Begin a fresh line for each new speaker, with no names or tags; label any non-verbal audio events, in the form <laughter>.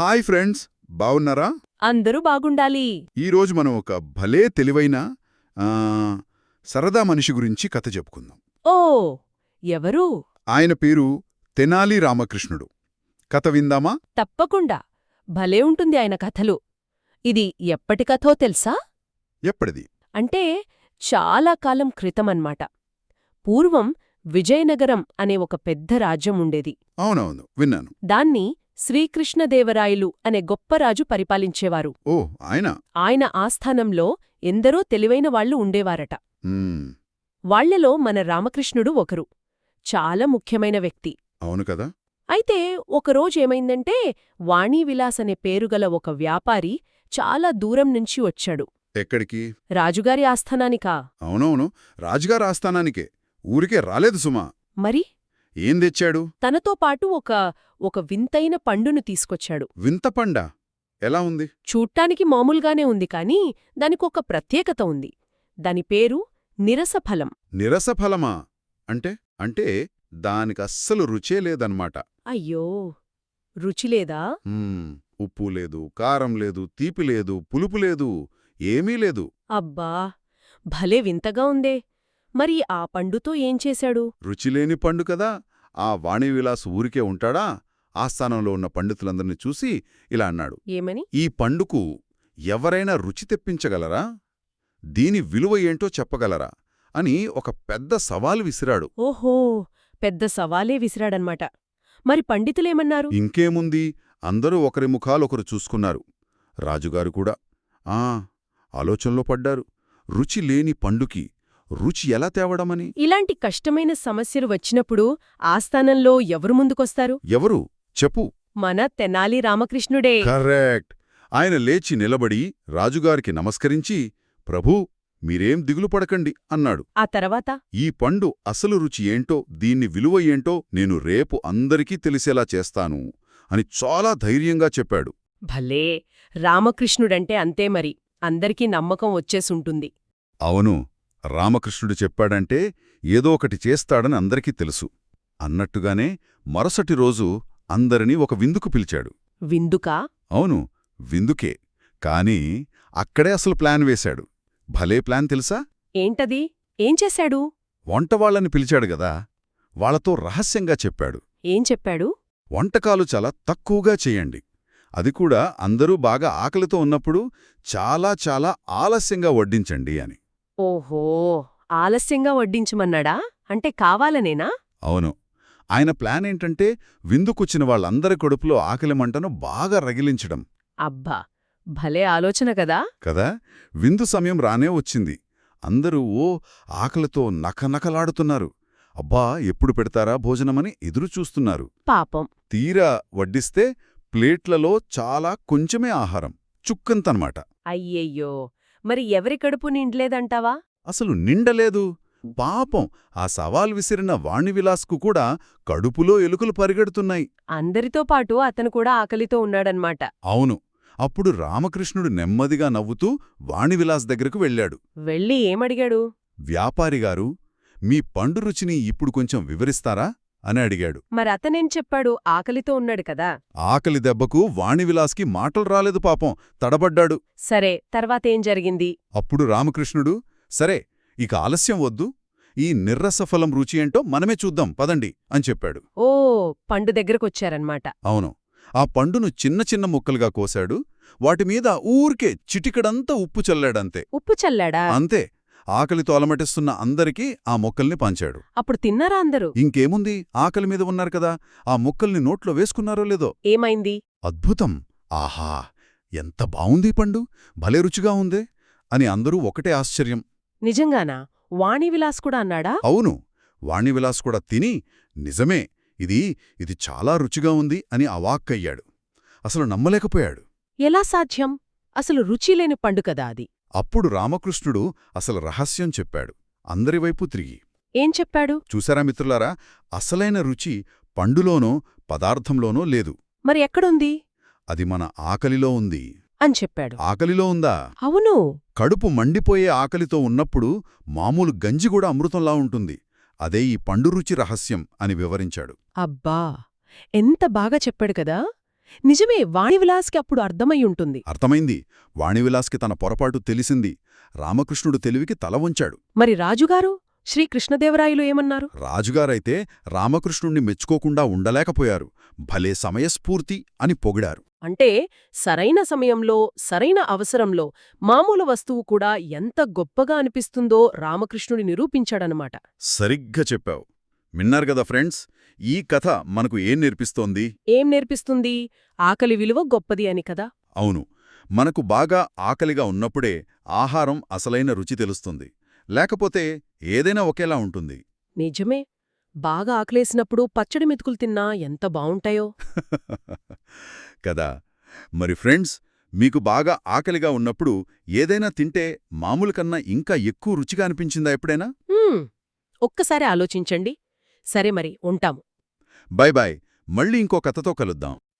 Hi friends బావున్నారా?
అందరూ బాగుండాలి.
ఈరోజు మనం ఒక భలే తెలివైన ఆ, సరదా మనిషి గురించి కథ చెప్పుకుందాం.
ఓ ఎవరు?
ఆయన పేరు తెనాలి రామకృష్ణుడు. కథ విందామా?
తప్పకుండా. భలే ఉంటుంది ఆయన కథలు. ఇది ఎప్పటి కథో తెలుసా?
ఎప్పటిది?
అంటే చాలా కాలం క్రితమన్మాట. పూర్వం విజయనగరం అనే ఒక పెద్ద రాజ్యం ఉండేది.
అవునవును విన్నాను.
దాన్ని శ్రీకృష్ణదేవరాయలు అనే గొప్ప రాజు పరిపాలించేవారు.
ఓ ఆయన?
ఆయన ఆస్థానంలో ఎందరో తెలివైన వాళ్ళు ఉండేవారట. వాళ్ళలో మన రామకృష్ణుడు ఒకరు. చాలా ముఖ్యమైన వ్యక్తి.
అవును కదా?
అయితే ఒకరోజేమైందంటే వాణీవిలాస్ అనే పేరుగల ఒక వ్యాపారి చాలా దూరం నుంచి వచ్చాడు.
ఎక్కడికి?
రాజుగారి ఆస్థానానికా?
అవునవును. రాజుగారు ఆస్థానానికే. ఊరికే రాలేదు సుమా.
మరి?
ఏం తెచ్చాడు?
తనతో పాటు ఒక ఒక వింతైన పండును తీసుకొచ్చాడు.
వింత పండ? ఎలా ఉంది?
చూట్టానికి మామూలుగానే ఉంది కాని దానికొక ప్రత్యేకత ఉంది. దాని పేరు నిరసఫలం
నిరసఫలమా అంటే అంటే దానికస్సలు రుచే లేదన్నమాట.
అయ్యో! రుచిలేదా
ఉప్పు లేదు కారం లేదు తీపి లేదు పులుపు లేదు ఏమీ లేదు.
అబ్బా! భలే వింతగా ఉందే. మరి ఆ పండుతో ఏం చేశాడు?
రుచిలేని పండు కదా. ఆ వాణివిలాస్ ఊరికే ఉంటాడా? ఆస్థానంలో ఉన్న పండితులందరినీ చూసి ఇలా అన్నాడు.
ఏమని?
ఈ పండుకు ఎవరైనా రుచి తెప్పించగలరా? దీని విలువ ఏంటో చెప్పగలరా? అని ఒక పెద్ద సవాలు విసిరాడు.
ఓహో! పెద్ద సవాలే విసిరాడన్మాట మరి పండితులేమన్నారు?
ఇంకేముంది? అందరూ ఒకరి ముఖాలొకరు చూసుకున్నారు. రాజుగారు కూడా. ఆ ఆలోచనలో పడ్డారు. రుచి లేని పండుకి రుచి ఎలా తేవడమని?
ఇలాంటి కష్టమైన సమస్యలు వచ్చినప్పుడు ఆస్థానంలో ఎవరు ముందుకొస్తారు?
ఎవరు? చెప్పు.
మన తెనాలి రామకృష్ణుడే.
కరెక్ట్. ఆయన లేచి నిలబడి రాజుగారికి నమస్కరించి ప్రభూ మీరేం దిగులు పడకండి అన్నాడు.
ఆ తర్వాత?
ఈ పండు అసలు రుచి ఏంటో దీన్ని విలువ ఏంటో నేను రేపు అందరికీ తెలిసేలా చేస్తాను అని చాలా ధైర్యంగా చెప్పాడు.
భలే! రామకృష్ణుడంటే అంతే మరి. అందరికీ నమ్మకం వచ్చేసుంటుంది.
అవును. రామకృష్ణుడు చెప్పాడంటే ఏదో ఒకటి చేస్తాడని అందరికీ తెలుసు. అన్నట్టుగానే మరుసటి రోజు అందరినీ ఒక విందుకు పిలిచాడు.
విందుకా?
అవును విందుకే. కాని అక్కడే అసలు ప్లాన్ వేశాడు. భలే ప్లాన్ తెలుసా?
ఏంటది? ఏం చేశాడు?
వంటవాళ్ళని పిలిచాడు గదా. వాళ్ళతో రహస్యంగా చెప్పాడు.
ఏం చెప్పాడు?
వంటకాలు చాలా తక్కువగా చేయండి. అది కూడా అందరూ బాగా ఆకలితో ఉన్నప్పుడు చాలా చాలా ఆలస్యంగా వడ్డించండి అని.
ఓహో ఆలస్యంగా వడ్డించమన్నాడా? అంటే కావాలనేనా?
అవును. ఆయన ప్లాన్ ఏంటంటే విందుకొచ్చిన వాళ్ళందరి కడుపులో ఆకలి మంటను బాగా రగిలించడం.
అబ్బా భలే ఆలోచన కదా.
కదా? విందు సమయం రానే వచ్చింది. అందరూ ఓ ఆకలితో నకనకలాడుతున్నారు అబ్బా ఎప్పుడు పెడతారా భోజనమని ఎదురుచూస్తున్నారు
పాపం.
తీరా వడ్డిస్తే ప్లేట్లలో చాలా కొంచెమే ఆహారం. చుక్కంతనమాట.
అయ్యయ్యో మరి ఎవరి కడుపు నిండలేదంటావా?
అసలు నిండలేదు. పాపం ఆ సవాల్ విసిరిన వాణివిలాస్కు కూడా కడుపులో ఎలుకలు పరిగెడుతున్నాయి.
అందరితో పాటు అతను కూడా ఆకలితో ఉన్నాడన్మాట.
అవును. అప్పుడు రామకృష్ణుడు నెమ్మదిగా నవ్వుతూ వాణివిలాస్ దగ్గరకు వెళ్ళాడు.
వెళ్ళి ఏమడిగాడు?
వ్యాపారిగారు మీ పండు రుచిని ఇప్పుడు కొంచెం వివరిస్తారా? అని అడిగాడు.
మరి అతనేం చెప్పాడు? ఆకలితో ఉన్నాడు కదా.
ఆకలి దెబ్బకు వాణివిలాస్కి మాటలు రాలేదు పాపం. తడబడ్డాడు.
సరే తర్వాతేం జరిగింది?
అప్పుడు రామకృష్ణుడు సరే ఇక ఆలస్యం వద్దు. ఈ నిర్రసఫలం రుచి ఏంటో మనమే చూద్దాం పదండి అని చెప్పాడు.
ఓ పండు దగ్గరకొచ్చారన్మాట.
అవును. ఆ పండును చిన్న చిన్న ముక్కలుగా కోశాడు వాటిమీద ఊరికే చిటికడంతా ఉప్పు చల్లాడంతే.
ఉప్పు చల్లాడా?
అంతే. ఆకలితో అలమటిస్తున్న అందరికీ ఆ మొక్కల్ని పంచాడు.
అప్పుడు తిన్నారా అందరూ?
ఇంకేముంది? ఆకలి మీద ఉన్నారు కదా ఆ ముక్కల్ని నోట్లో వేసుకున్నారో లేదో?
ఏమైంది?
అద్భుతం! ఆహా! ఎంత బావుందీ పండు! భలే రుచిగా ఉందే! అని అందరూ ఒకటే ఆశ్చర్యం.
నిజంగానా? వాణివిలాస్ కూడా అన్నాడా?
అవును! వాణివిలాస్ కూడా తిని నిజమే ఇది ఇది చాలా రుచిగా ఉంది అని అవాక్కయ్యాడు. అసలు నమ్మలేకపోయాడు.
ఎలా సాధ్యం? అసలు రుచిలేని పండు కదా అది.
అప్పుడు రామకృష్ణుడు అసలు రహస్యం చెప్పాడు. అందరివైపు తిరిగి.
ఏం చెప్పాడు?
చూసారా మిత్రులారా? అసలైన రుచి పండులోనో పదార్థంలోనో లేదు.
మరి ఎక్కడుంది?
అది మన ఆకలిలో ఉంది.
అని చెప్పాడు.
ఆకలిలో ఉందా?
అవును.
కడుపు మండిపోయే ఆకలితో ఉన్నప్పుడు మామూలు గంజి కూడా అమృతంలా ఉంటుంది. అదే ఈ పండు రుచి రహస్యం అని వివరించాడు.
అబ్బా! ఎంత బాగా చెప్పాడు కదా? నిజమే వాణివిలాస్కి అప్పుడు అర్థమయ్యుంటుంది
అర్థమైంది. వాణివిలాస్కి తన పొరపాటు తెలిసింది. రామకృష్ణుడు తెలివికి తల వంచాడు.
మరి రాజుగారు? శ్రీకృష్ణదేవరాయలు ఏమన్నారు?
రాజుగారైతే రామకృష్ణుణ్ణి మెచ్చుకోకుండా ఉండలేకపోయారు. భలే సమయస్ఫూర్తి అని పొగిడారు.
అంటే సరైన సమయంలో సరైన అవసరంలో మామూలు వస్తువు కూడా ఎంత గొప్పగా అనిపిస్తుందో రామకృష్ణుడి నిరూపించాడనమాట
సరిగ్గా చెప్పావు. విన్నారు గదా ఫ్రెండ్స్? ఈ కథ మనకు ఏం నేర్పిస్తోంది?
ఏం నేర్పిస్తుంది? ఆకలి విలువ గొప్పది అని కదా?
అవును. మనకు బాగా ఆకలిగా ఉన్నప్పుడే ఆహారం అసలైన రుచి తెలుస్తుంది. లేకపోతే ఏదైనా ఒకేలా ఉంటుంది.
నిజమే. బాగా ఆకలేసినప్పుడు పచ్చడి మెతుకులు తిన్నా ఎంత బావుంటాయో? <laughs>
కదా. మరి ఫ్రెండ్స్ మీకు బాగా ఆకలిగా ఉన్నప్పుడు ఏదైనా తింటే మామూలు కన్నా ఇంకా ఎక్కువ రుచిగా అనిపించిందా ఎప్పుడైనా?
ఒక్కసారి ఆలోచించండి. సరే మరి ఉంటాము.
బాయ్ బాయ్ మళ్ళీ ఇంకో కథతో కలుద్దాం.